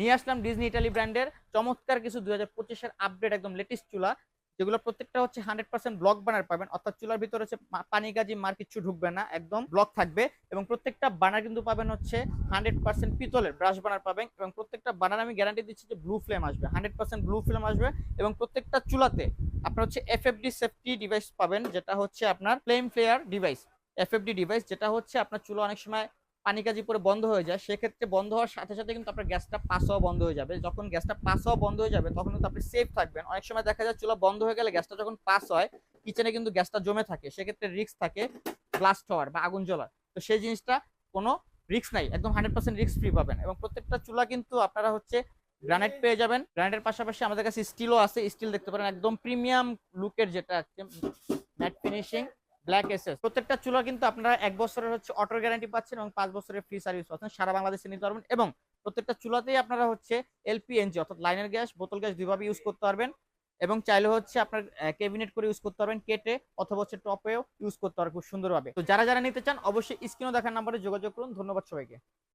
নিয়ে আসলাম Disney Italy ব্র্যান্ডের চমৎকার কিছু দুই হাজার পঁচিশের আপডেট একদম লেটেস্ট চুলা, যেগুলো প্রত্যেকটা হচ্ছে হান্ড্রেড পার্সেন্ট ব্লক বানার পাবেন। অর্থাৎ চুলার ভিতরে হচ্ছে পানি গাজি মার কিছু ঢুকবে না, একদম ব্লক থাকবে। এবং প্রত্যেকটা বানার কিন্তু পাবেন হচ্ছে হান্ড্রেড পার্সেন্ট পিতলের ব্রাশ বানার পাবেন। এবং প্রত্যেকটা বানার আমি গ্যারান্টি দিচ্ছি যে ব্লু ফ্লেম আসবে হান্ড্রেড পার্সেন্ট ব্লু ফ্লেম আসবে। এবং প্রত্যেকটা চুলাতে আপনার হচ্ছে এফএফডি সেফটি ডিভাইস পাবেন, যেটা হচ্ছে আপনার flame flare device FFD device যেটা হচ্ছে আপনার চুলা অনেক সময় পানি কাজি পরে বন্ধ হয়ে যায়, সেক্ষেত্রে বন্ধ হওয়ার সাথে সাথে কিন্তু আপনার গ্যাসটা পাস হওয়া বন্ধ হয়ে যাবে। যখন গ্যাসটা পাস হওয়া বন্ধ হয়ে যাবে, তখন কিন্তু আপনি সেফ থাকবেন। অনেক সময় দেখা যায় চুলা বন্ধ হয়ে গেলে গ্যাসটা যখন পাস হয় কিচেনে কিন্তু গ্যাসটা জমে থাকে। সেক্ষেত্রে রিস্ক থাকে ব্লাস্ট হওয়ার বা আগুন জ্বলার। তো সেই জিনিসটা কোনো রিক্স নাই, একদম হান্ড্রেড পার্সেন্ট রিস্ক ফ্রি পাবেন। এবং প্রত্যেকটা চুলা কিন্তু আপনারা হচ্ছে গ্রানাইট পেয়ে যাবেন। গ্রানাইটের পাশাপাশি আমাদের কাছে স্টিলও আছে। স্টিল দেখতে পারেন, একদম প্রিমিয়াম লুকের যেটা ম্যাট ফিনিশিং ব্ল্যাক এসএস প্রত্যেকটা চুলা কিন্তু আপনারা এক বছরের হচ্ছে অটো গ্যারান্টি পাচ্ছেন এবং পাঁচ বছরের ফ্রি সার্ভিস পাচ্ছেন। সারা বাংলাদেশে নিতে পারবেন এবং প্রত্যেকটা চুলাতেই আপনারা হচ্ছে এলপিএনজি অর্থাৎ লাইনের গ্যাস বোতল গ্যাস দুইভাবে ইউজ করতে পারবেন এবং চাইলে হচ্ছে আপনার ক্যাবিনেট করে ইউজ করতে পারবেন, কেটে অথবা হচ্ছে টপেও ইউজ করতে পারবেন খুব সুন্দরভাবে। তো যারা যারা নিতে চান অবশ্যই স্ক্রিনও দেখার নাম্বারে যোগাযোগ করুন। ধন্যবাদ সবাইকে।